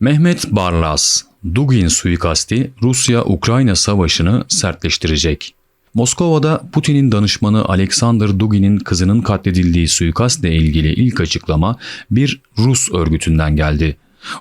Mehmet Barlas, Dugin suikasti Rusya-Ukrayna savaşını sertleştirecek. Moskova'da Putin'in danışmanı Alexander Dugin'in kızının katledildiği suikastle ilgili ilk açıklama bir Rus örgütünden geldi.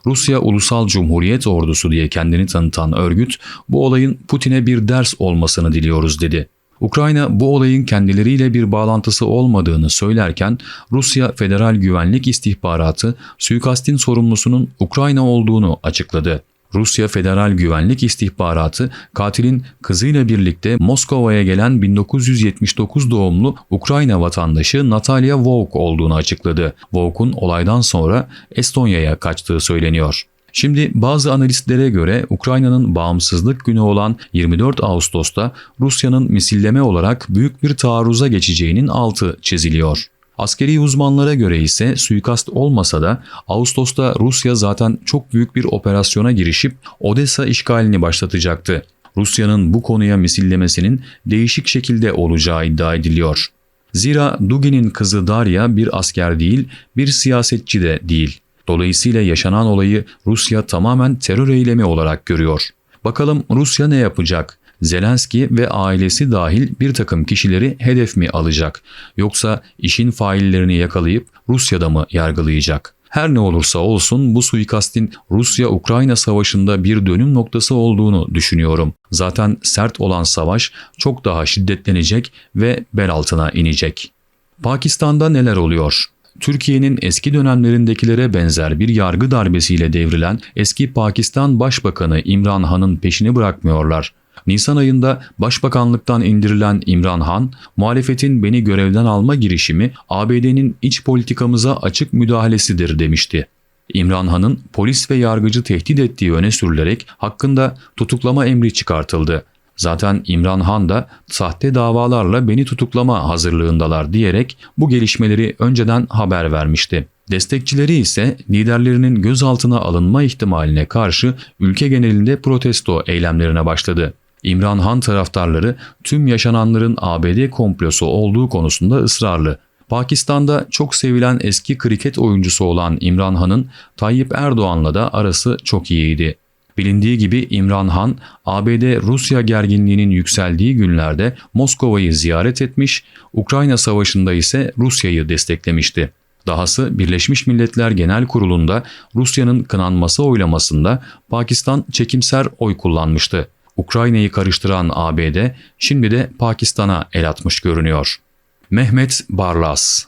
Rusya Ulusal Cumhuriyet Ordusu diye kendini tanıtan örgüt bu olayın Putin'e bir ders olmasını diliyoruz dedi. Ukrayna bu olayın kendileriyle bir bağlantısı olmadığını söylerken Rusya Federal Güvenlik İstihbaratı suikastin sorumlusunun Ukrayna olduğunu açıkladı. Rusya Federal Güvenlik İstihbaratı katilin kızıyla birlikte Moskova'ya gelen 1979 doğumlu Ukrayna vatandaşı Natalia Vovk olduğunu açıkladı. Vovk'un olaydan sonra Estonya'ya kaçtığı söyleniyor. Şimdi bazı analistlere göre Ukrayna'nın bağımsızlık günü olan 24 Ağustos'ta Rusya'nın misilleme olarak büyük bir taarruza geçeceğinin altı çiziliyor. Askeri uzmanlara göre ise suikast olmasa da Ağustos'ta Rusya zaten çok büyük bir operasyona girişip Odessa işgalini başlatacaktı. Rusya'nın bu konuya misillemesinin değişik şekilde olacağı iddia ediliyor. Zira Dugin'in kızı Darya bir asker değil, bir siyasetçi de değil. Dolayısıyla yaşanan olayı Rusya tamamen terör eylemi olarak görüyor. Bakalım Rusya ne yapacak? Zelenski ve ailesi dahil bir takım kişileri hedef mi alacak? Yoksa işin faillerini yakalayıp Rusya'da mı yargılayacak? Her ne olursa olsun bu suikastin Rusya-Ukrayna savaşında bir dönüm noktası olduğunu düşünüyorum. Zaten sert olan savaş çok daha şiddetlenecek ve bel altına inecek. Pakistan'da neler oluyor? Türkiye'nin eski dönemlerindekilere benzer bir yargı darbesiyle devrilen eski Pakistan Başbakanı İmran Han'ın peşini bırakmıyorlar. Nisan ayında başbakanlıktan indirilen İmran Han, muhalefetin beni görevden alma girişimi ABD'nin iç politikamıza açık müdahalesidir demişti. İmran Han'ın polis ve yargıcı tehdit ettiği öne sürülerek hakkında tutuklama emri çıkartıldı. Zaten İmran Han da sahte davalarla beni tutuklama hazırlığındalar diyerek bu gelişmeleri önceden haber vermişti. Destekçileri ise liderlerinin gözaltına alınma ihtimaline karşı ülke genelinde protesto eylemlerine başladı. İmran Han taraftarları tüm yaşananların ABD komplosu olduğu konusunda ısrarlı. Pakistan'da çok sevilen eski kriket oyuncusu olan İmran Han'ın Tayyip Erdoğan'la da arası çok iyiydi. Bilindiği gibi İmran Han, ABD-Rusya gerginliğinin yükseldiği günlerde Moskova'yı ziyaret etmiş, Ukrayna Savaşı'nda ise Rusya'yı desteklemişti. Dahası Birleşmiş Milletler Genel Kurulu'nda Rusya'nın kınanması oylamasında Pakistan çekimser oy kullanmıştı. Ukrayna'yı karıştıran ABD şimdi de Pakistan'a el atmış görünüyor. Mehmet Barlas